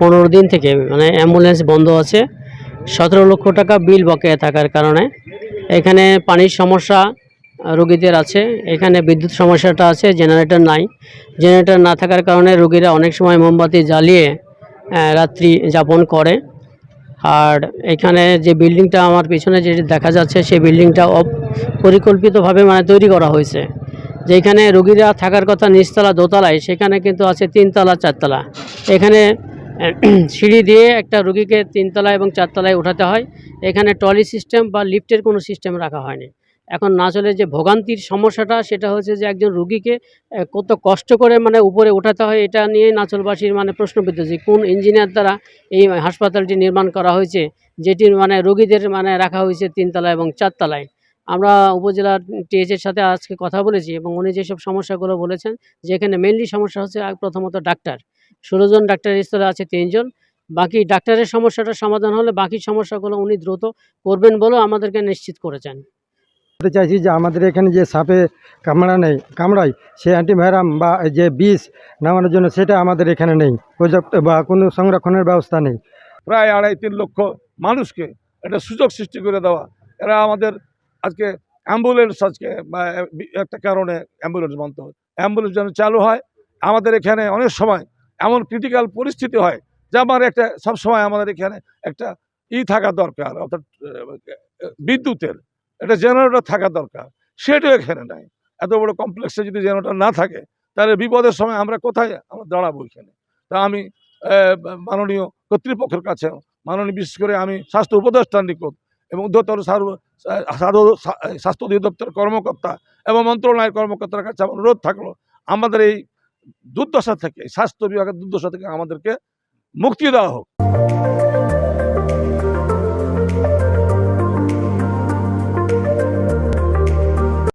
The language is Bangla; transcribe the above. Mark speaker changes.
Speaker 1: পনেরো দিন থেকে মানে অ্যাম্বুলেন্স বন্ধ আছে। সতেরো লক্ষ টাকা বিল বকেয়া থাকার কারণে। এখানে পানির সমস্যা রোগীদের আছে। এখানে বিদ্যুৎ সমস্যাটা আছে জেনারেটর নাই। জেনারেটর না থাকার কারণে রোগীরা অনেক সময় মোমবাতি জ্বালিয়ে রাত্রি যাপন করে। আর এখানে যে বিল্ডিংটা আমার পিছনে যে দেখা যাচ্ছে, সেই বিল্ডিংটা অপ- পরিকল্পিতভাবে মানে তৈরি করা হয়েছে। যেখানে রুগীরা থাকার কথা নিচতলা, দোতলায়, সেখানে কিন্তু আছে তিনতলা, চারতলা। এখানে, সিঁড়ি দিয়ে একটা রুগীকে তিনতলা এবং চারতলায় উঠাতে হয়। এখানে ট্রলি সিস্টেম বা লিফটের কোনো সিস্টেম রাখা হয়নি। এখন নাচলের যে ভোগান্তির সমস্যাটা, সেটা হচ্ছে যে একজন রুগীকে কত কষ্ট করে মানে উপরে উঠাতে হয়, এটা নিয়ে নাচলবাসীর মানে প্রশ্নবিদ্ধ যে কোন ইঞ্জিনিয়ার দ্বারা এই হাসপাতালটি নির্মাণ করা হয়েছে যেটির মানে রোগীদের মানে রাখা হয়েছে তিনতলা এবং চারতলায়। আমরা উপজেলার টিএচের সাথে আজকে কথা বলেছি এবং উনি যেসব সমস্যাগুলো বলেছেন যে এখানে মেনলি সমস্যা হচ্ছে প্রথমত ডাক্তার। ষোলো জন ডাক্তারের স্তরে আছে তিনজন। বাকি ডাক্তারের সমস্যাটা সমাধান হলে বাকি সমস্যাগুলো উনি দ্রুত করবেন বলেও আমাদেরকে নিশ্চিত করেছেন।
Speaker 2: বলতে চাইছি যে আমাদের এখানে যে সাপে কামড়া নেই কামড়ায় সে অ্যান্টিভাইরাম বা যে বিষ নামানোর জন্য সেটা আমাদের এখানে নেই। পর্যাপ্ত বা কোনো সংরক্ষণের ব্যবস্থা নেই।
Speaker 3: প্রায় আড়াই তিন লক্ষ মানুষকে একটা সুযোগ সৃষ্টি করে দেওয়া। এরা আমাদের আজকে অ্যাম্বুলেন্স আজকে একটা কারণে অ্যাম্বুলেন্স বন্ধ অ্যাম্বুলেন্স যেন চালু হয়, আমাদের এখানে অনেক সময় এমন ক্রিটিক্যাল পরিস্থিতি হয় যে আমার একটা, সব সময় আমাদের এখানে একটা ই থাকা দরকার, অর্থাৎ বিদ্যুতের, একটা জেনারেটর থাকা দরকার। সেটাও এখানে নাই। এত বড় কমপ্লেক্সে যদি জেনারেটর না থাকে, তাহলে বিপদের সময় আমরা কোথায় আমরা দাঁড়াবো এখানে? তা আমি মাননীয় কর্তৃপক্ষের কাছে মাননীয় বিশেষ করে আমি স্বাস্থ্য উপদেষ্টার নিকট এবং উদ্ধতর স্বাস্থ্য অধিদপ্তর কর্মকর্তা এবং মন্ত্রণালয়ের কর্মকর্তার কাছে আমার অনুরোধ থাকল, আমাদের এই দুর্দশা থেকে, স্বাস্থ্য বিভাগের দুর্দশা থেকে আমাদেরকে মুক্তি দেওয়া হোক।